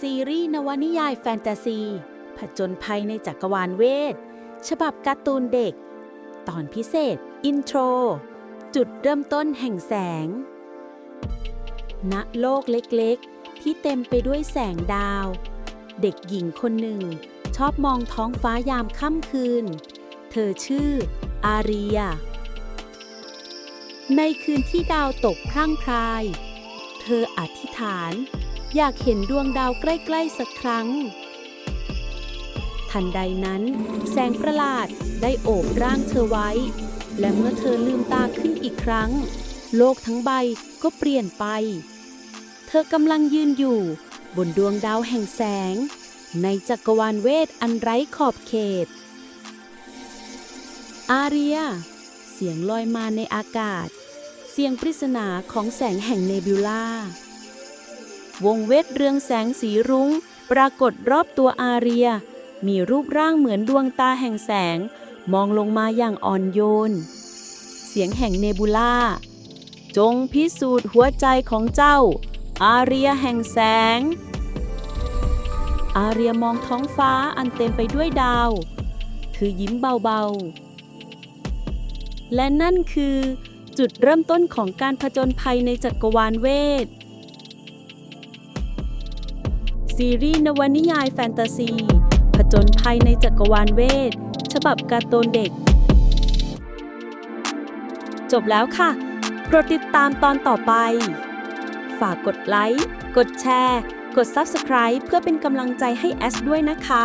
ซีรีส์นวนิยายแฟนตาซี ผจญภัยในจักรวาลเวท ฉบับการ์ตูนเด็ก ตอนพิเศษ อินโทร จุดเริ่มต้นแห่งแสง ณโลกเล็กๆ ที่เต็มไปด้วยแสงดาว เด็กหญิงคนหนึ่ง ชอบมองท้องฟ้ายามค่ำคืน เธอชื่อ อารียในคืนที่ดาวตกพร่างพราย เธออธิษฐาน อยากเห็นดวงดาวใกล้ๆสักครั้ง ทันใดนั้น แสงประหลาดได้โอบร่างเธอไว้ และเมื่อเธอลืมตาขึ้นอีกครั้ง โลกทั้งใบก็เปลี่ยนไป เธอกำลังยืนอยู่บนดวงดาวแห่งแสง ในจักรวาลเวทอันไร้ขอบเขต อาเรีย เสียงลอยมาในอากาศ เสียงปริศนาของแสงแห่งเนบิวลา วงเวทเรืองแสงสีรุง้ง ปรากฏรอบตัวอาเรีย มีรูปร่างเหมือนดวงตาแห่งแสง มองลงมาอย่างอ่อนโยน เสียงแห่งเนบูล่า จงพิสูจน์หัวใจของเจ้า อาเรียแห่งแสง อาเรียมองท้องฟ้าอันเต็มไปด้วยดาว เธอยิ้มเบาๆ และนั่นคือจุดเริ่มต้นของการผจญภัยในจักรวาลเวท ซีรีส์นวนิยายแฟนตาซี ผจญภัยในจักรวาลเวท ฉบับการ์ตูนเด็ก จบแล้วค่ะโปรดติดตามตอนต่อไป ฝากกดไลค์ กดแชร์ กด Subscribe เพื่อเป็นกำลังใจให้แอสด้วยนะคะ